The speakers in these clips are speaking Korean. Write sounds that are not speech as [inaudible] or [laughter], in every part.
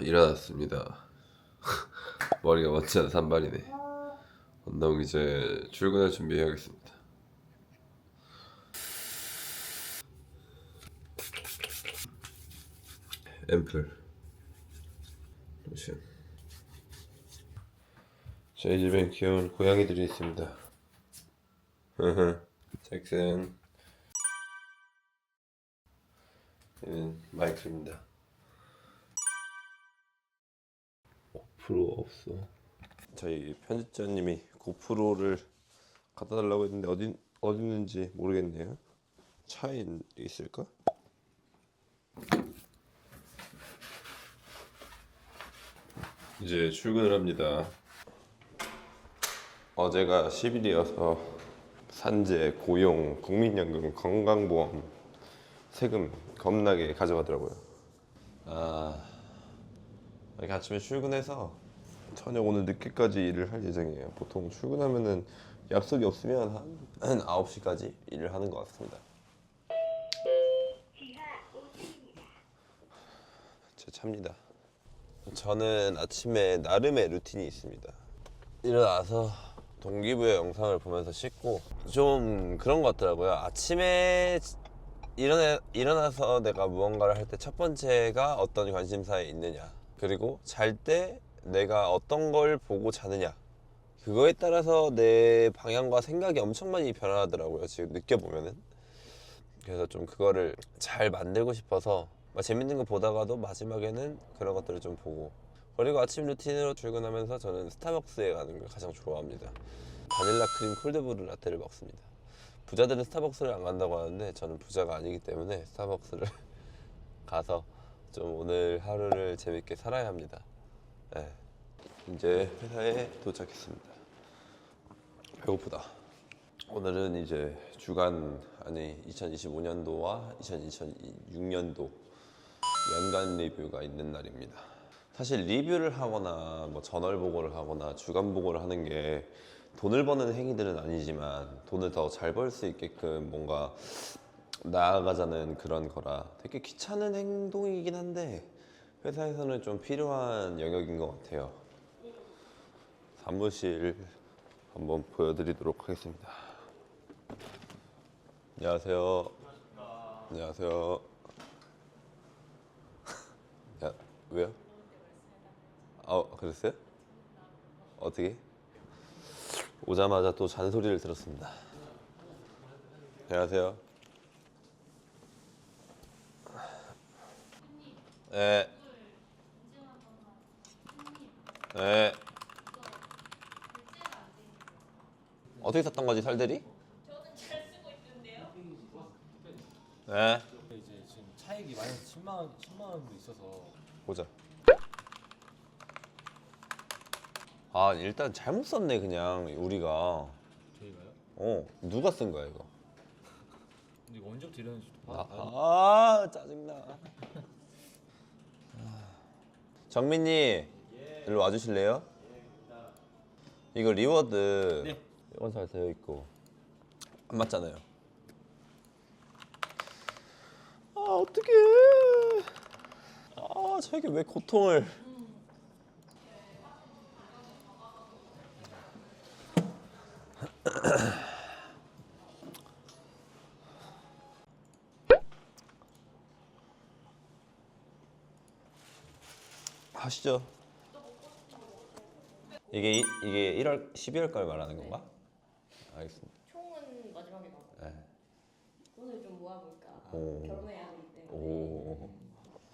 일어났습니다. [laughs] 머리가 멋지 않은 산발이네. 운동 이제 출근할 준비해야겠습니다. 앰플 로션 저희 집엔 귀여운 고양이들이 있습니다. [laughs] 잭슨 마이클입니다. 고프로 없어. 저희 편집자님이 고프로를 갖다 달라고 했는데 어디 어디 있는지 모르겠네요. 차에 있을까? 이제 출근을 합니다. 어제가 10일이어서 산재, 고용, 국민연금, 건강보험, 세금 겁나게 가져가더라고요. 아, 이렇게 아침에 출근해서 저녁 오늘 늦게까지 일을 할 예정이에요. 보통 출근하면은 약속이 없으면 한, 한 9시까지 일을 하는 것 같습니다. 제 차입니다. 저는 아침에 나름의 루틴이 있습니다. 일어나서 동기부여 영상을 보면서 씻고 좀 그런 것 같더라고요. 아침에 일어나, 일어나서 내가 무언가를 할 때 첫 번째가 어떤 관심사에 있느냐. 그리고 잘 때 내가 어떤 걸 보고 자느냐. 그거에 따라서 내 방향과 생각이 엄청 많이 변하더라고요 지금 느껴보면은. 그래서 좀 그거를 잘 만들고 싶어서 막 재밌는 거 보다가도 마지막에는 그런 것들을 좀 보고. 그리고 아침 루틴으로 출근하면서 저는 스타벅스에 가는 걸 가장 좋아합니다. 바닐라 크림 콜드브루 라떼를 먹습니다 부자들은 스타벅스를 안 간다고 하는데 저는 부자가 아니기 때문에 스타벅스를 [laughs] 가서 좀 오늘 하루를 재밌게 살아야 합니다. 네. 이제 회사에 도착했습니다. 배고프다. 오늘은 이제 주간 아니 2025년도와 2026년도 연간 리뷰가 있는 날입니다. 사실 리뷰를 하거나 뭐 전월 보고를 하거나 주간 보고를 하는 게 돈을 버는 행위들은 아니지만 돈을 더 잘 벌 수 있게끔 뭔가 나아가자는 그런 거라 되게 귀찮은 행동이긴 한데 회사에서는 좀 필요한 영역인 것 같아요. 사무실 한번 보여드리도록 하겠습니다. 안녕하세요. 안녕하세요. [laughs] 야, 왜요? 아, 그랬어요? 어떻게? 오자마자 또 잔소리를 들었습니다. 안녕하세요. 네. 네. 어떻게 샀던 거지 살들이? 저는 잘 쓰고 있는데요. 네. 이제 지금 차익이 마이너스 10만 원, 10만 원도 있어서 보자. 아 일단 잘못 썼네 그냥 우리가. 저희가요? 어 누가 쓴 거야 이거? 근데 이거 언제부터 이러는지 도 아, 봐. 아 짜증나. 정민님 일로 와주실래요? 이거 리워드 네. 원살 되어 있고 안 맞잖아요. 아 어떡해. 아 저게 왜 고통을. 하시죠. 이게 이, 이게 1월 12월 걸 말하는 건가? 알겠습니다. 총은 마지막에 나고 네. 돈을 좀 모아볼까. 오. 결혼해야 하기 때문에 오.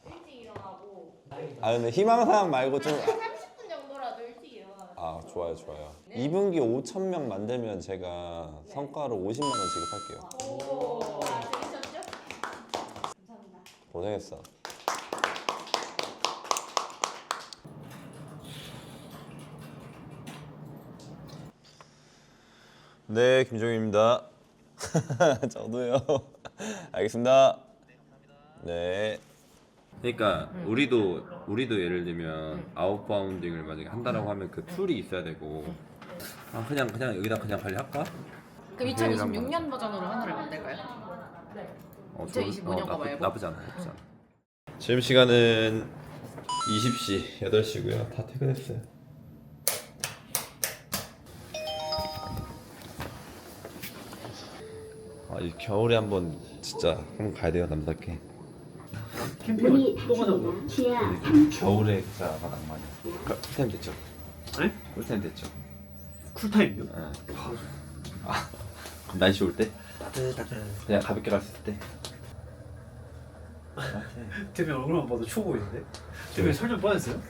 일찍 일어나고 아 근데 희망사항 말고 좀 30분 정도라도 일찍 일어나면 아 좋아요 좋아요. 네. 2분기 5천 명 만들면 제가 성과로 50만 원 지급할게요. 오, 아, 들으셨죠? 감사합니다. 고생했어. 네, 김종입니다. [laughs] 저도요. [laughs] 알겠습니다. 네. 그러니까 우리도 우리도 예를 들면 아웃바운딩을 만약에 한다라고 하면 그 툴이 있어야 되고 아 그냥 그냥 여기다 그냥 관리할까? 그럼 2026년 버전으로 하나를 만들까요? 어, 2025년 거 나쁘, 말고? 나쁘지 않아. 나쁘지 않아. 지금 시간은 20시 8시고요. 다 퇴근했어요. 아, 이 겨울에 한번 진짜 한번 가야 돼요 남답게. 문이 닫힙니다. 지하 3층. 겨울에 가가 낭만이야. 쿨타임 됐죠? 네? 쿨타임 됐죠? 쿨타임이요? 예. 아, 그럼 날씨 올 때? 따뜻따뜻 그냥 가볍게 갈 수 있을 때? 대표 얼굴만 봐도 추워 보이는데? 대표 살좀 빠졌어요?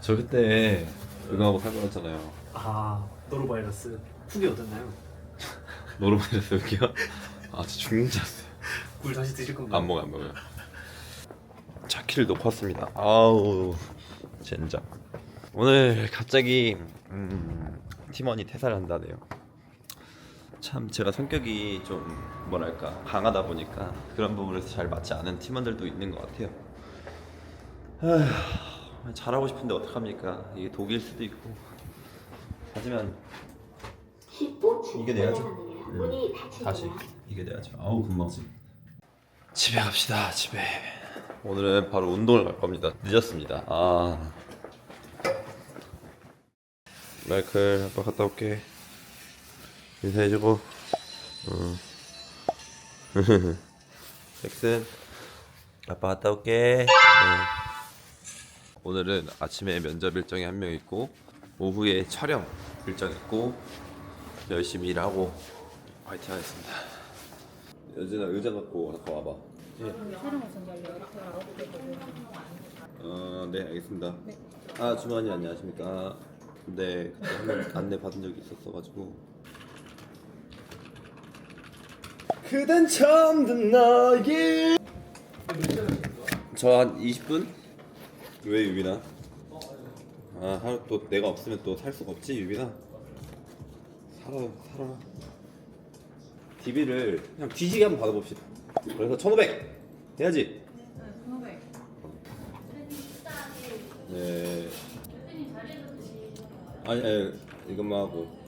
저 그때 은하고 살고 왔잖아요. 아 노로바이러스 후기 어땠나요? 노르마이러스 여기요? 아, 저 죽는 줄 알았어요. 굴 다시 드실 건가요? 안 먹어 안 먹어요. 차키를 놓고 왔습니다. 아우 젠장. 오늘 갑자기 음, 팀원이 퇴사를 한다네요. 참 제가 성격이 좀 뭐랄까 강하다 보니까 그런 부분에서 잘 맞지 않은 팀원들도 있는 것 같아요. 아휴, 잘하고 싶은데 어떡합니까? 이게 독일 수도 있고. 하지만 15층 이겨내야죠. 올라갑니다. 문이 닫힙니다. 다시 이겨내야죠. 아우 금방지. 집에 갑시다. 집에. 오늘은 바로 운동을 갈 겁니다. 늦었습니다. 아. 마이클 아빠 갔다 올게. 인사해주고. 응. [laughs] 잭슨 아빠 갔다 올게. 응. 오늘은 아침에 면접 일정이 한 명 있고 오후에 촬영 일정 있고 열심히 일하고 화이팅 하겠습니다. 여진아 의자 갖고 잠깐 와봐. 어, 네 알겠습니다. 아 주만이 안녕하십니까? 네 그때 한번 [laughs] 안내 받은 적이 있었어가지고. 그댄 처음 듣 나에게. 저한 20분? 왜 유빈아? 아 하루 또 내가 없으면 또 살 수가 없지 유빈아. 살아 살아. DB를 그냥 뒤지게 한번 받아봅시다. 그래서 1,500 해야지. 네. 아니, 아니 이것만 하고.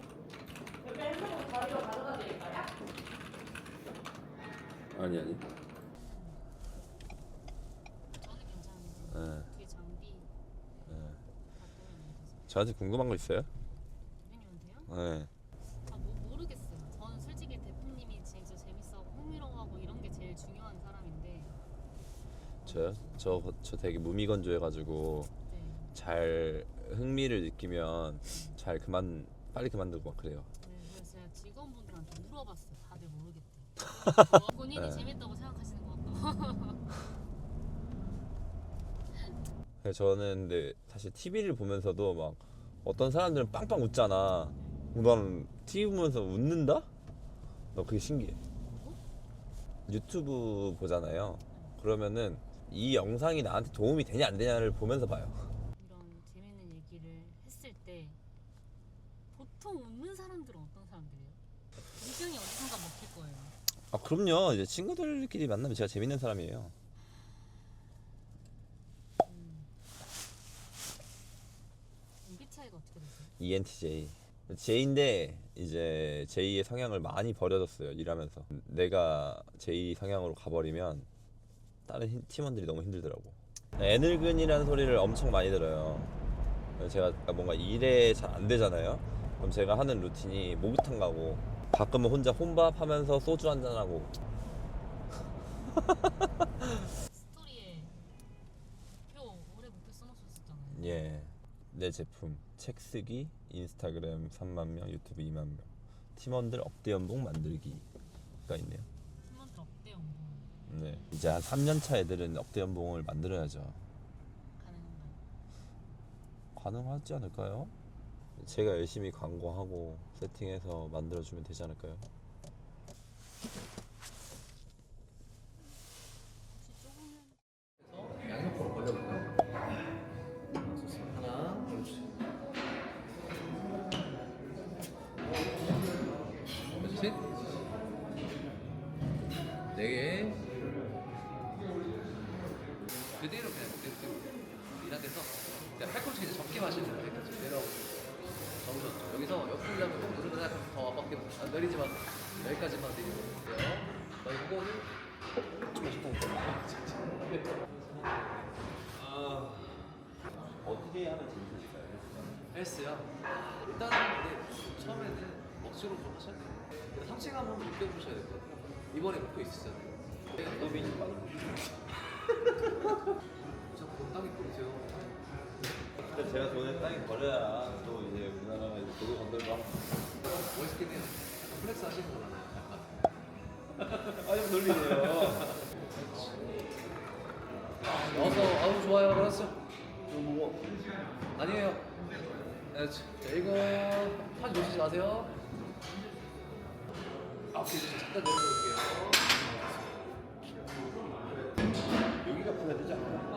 아니 아니. 네. 장비 저한테 궁금한 거 있어요? 네. 아, 뭐 모르겠어요. 저는 솔직히 대표님이 진짜 재밌어하고 흥미로워하고 이런 게 제일 중요한 사람인데 저요? 저, 저 되게 무미건조해가지고 네. 잘 흥미를 느끼면 잘 그만 빨리 그만두고 막 그래요. 네, 그래서 제가 직원분들한테 물어봤어요. 다들 모르겠대. [laughs] 본인이 네. 재밌다고 생각하시는 것 같고. 그래서 [laughs] 저는 근데 사실 TV를 보면서도 막 어떤 사람들은 빵빵 웃잖아. 나는 TV 보면서 웃는다? 나 그게 신기해. 유튜브 보잖아요. 그러면은 이 영상이 나한테 도움이 되냐 안 되냐를 보면서 봐요. 이런 재밌는 얘기를 했을 때 보통 웃는 사람들은 어떤 사람들이에요? 의견이 어디선가 먹힐 거예요. 아 그럼요. 이제 친구들끼리 만나면 제가 재밌는 사람이에요. MBTI가 어떻게 되세요? ENTJ. J인데 이제 J의 성향을 많이 버려졌어요 일하면서. 내가 J 성향으로 가버리면 다른 힘- 팀원들이 너무 힘들더라고. 애늙은이라는 소리를 엄청 많이 들어요. 제가 뭔가 일에 잘 안 되잖아요. 그럼 제가 하는 루틴이 목욕탕 가고 가끔은 혼자 혼밥하면서 소주 한잔 하고 스토리에 목표 올해 목표 써놓으셨잖아요. 예. 내 제품 책 쓰기 인스타그램 3만 명 유튜브 2만 명 팀원들 억대 연봉 만들기가 있네요. 네. 이제 한 3년 차 애들은 억대 연봉을 만들어야죠. 가능한가요? 가능하지 않을까요? 제가 열심히 광고하고 세팅해서 만들어주면 되지 않을까요? 여기서 옆구리 잡고 꼭 누르는 한더 앞밖에 안 내리지 마. 여기까지만 내리고 돼요. 나 이거를 어떻게 하면 재밌을까요? 헬스요? 일단은 근데 처음에는 억지로 좀 하셔야 돼요. 상체감 한번 느껴보셔야 될 것 같아요. 이번에 목표 있으시잖아요. 도빈이 많이 자꾸 땅이 꼬리세요. 근데 제가 돈을 땅에 버려야 또 이제 우리나라가 이제 도로 건들고. 약간 플렉스 하시는 거잖아요. 약간. [laughs] 아좀 놀리네요 어서 아우 좋아요 그렇죠. 좀 뭐, 아니에요. 네, 자, 이거 판 놓치지 마세요. 아, 오케이, 좀 잠깐 내려볼게요. 여기가 풀어야 되지 않나?